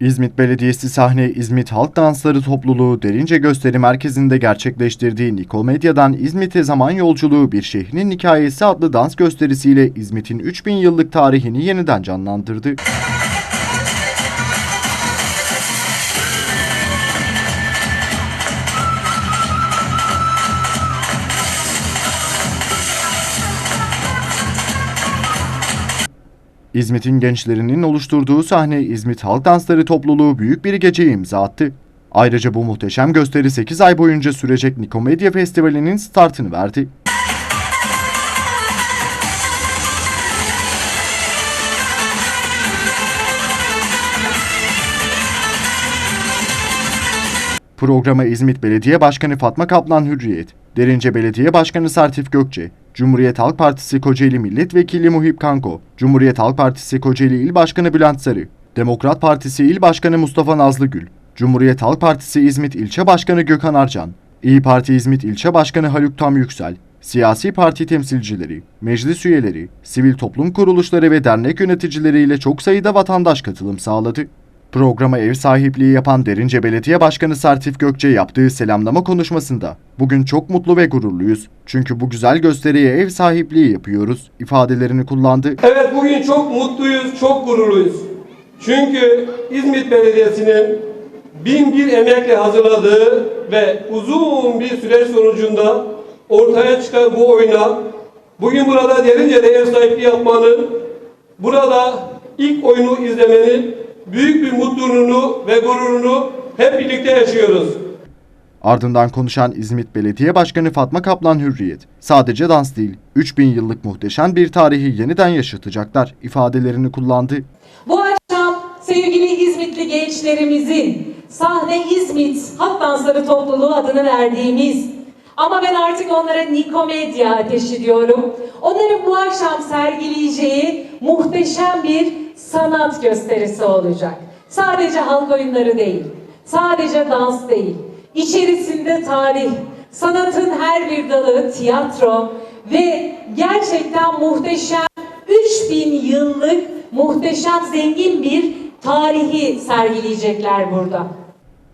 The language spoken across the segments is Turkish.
İzmit Belediyesi sahne İzmit Halk Dansları Topluluğu Derince Gösteri Merkezi'nde gerçekleştirdiği Nikomedya'dan İzmit'e zaman yolculuğu bir şehrin hikayesi adlı dans gösterisiyle İzmit'in 3000 yıllık tarihini yeniden canlandırdı. İzmit'in gençlerinin oluşturduğu sahne İzmit Halk Dansları topluluğu büyük bir geceye imza attı. Ayrıca bu muhteşem gösteri 8 ay boyunca sürecek Nikomedya Festivali'nin startını verdi. Programa İzmit Belediye Başkanı Fatma Kaplan Hürriyet, Derince Belediye Başkanı Sertif Gökçe, Cumhuriyet Halk Partisi Kocaeli Milletvekili Muhip Kanko, Cumhuriyet Halk Partisi Kocaeli İl Başkanı Bülent Sarı, Demokrat Partisi İl Başkanı Mustafa Nazlıgül, Cumhuriyet Halk Partisi İzmit İlçe Başkanı Gökhan Arcan, İyi Parti İzmit İlçe Başkanı Haluk Tam Yüksel, siyasi parti temsilcileri, meclis üyeleri, sivil toplum kuruluşları ve dernek yöneticileriyle çok sayıda vatandaş katılım sağladı. Programa ev sahipliği yapan Derince Belediye Başkanı Sertif Gökçe yaptığı selamlama konuşmasında bugün çok mutlu ve gururluyuz. Çünkü bu güzel gösteriye ev sahipliği yapıyoruz ifadelerini kullandı. Evet bugün çok mutluyuz, çok gururluyuz. Çünkü İzmit Belediyesi'nin bin bir emekle hazırladığı ve uzun bir süreç sonucunda ortaya çıkan bu oyuna bugün burada derince de ev sahipliği yapmanın, burada ilk oyunu izlemenin büyük bir mutluluğunu ve gururunu hep birlikte yaşıyoruz. Ardından konuşan İzmit Belediye Başkanı Fatma Kaplan Hürriyet, sadece dans değil, 3000 yıllık muhteşem bir tarihi yeniden yaşatacaklar ifadelerini kullandı. Bu akşam sevgili İzmitli gençlerimizin Sahne İzmit Halk Dansları Topluluğu adını verdiğimiz ama ben artık onlara Nikomedya ateşi diyorum. Onların bu akşam sergileyeceği muhteşem bir sanat gösterisi olacak. Sadece halk oyunları değil, sadece dans değil. İçerisinde tarih, sanatın her bir dalı, tiyatro ve gerçekten muhteşem 3000 yıllık muhteşem zengin bir tarihi sergileyecekler burada.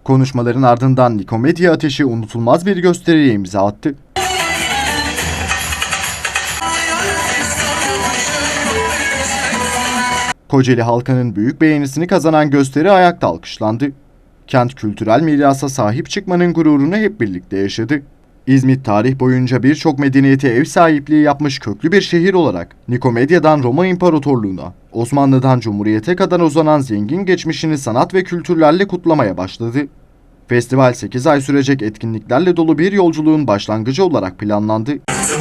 Konuşmaların ardından Nikomedya Ateşi unutulmaz bir gösteriye imza attı. Kocaeli halkının büyük beğenisini kazanan gösteri ayakta alkışlandı. Kent kültürel mirasa sahip çıkmanın gururunu hep birlikte yaşadı. İzmit tarih boyunca birçok medeniyete ev sahipliği yapmış köklü bir şehir olarak Nikomedya'dan Roma İmparatorluğu'na, Osmanlı'dan Cumhuriyete kadar uzanan zengin geçmişini sanat ve kültürlerle kutlamaya başladı. Festival 8 ay sürecek etkinliklerle dolu bir yolculuğun başlangıcı olarak planlandı. Bizim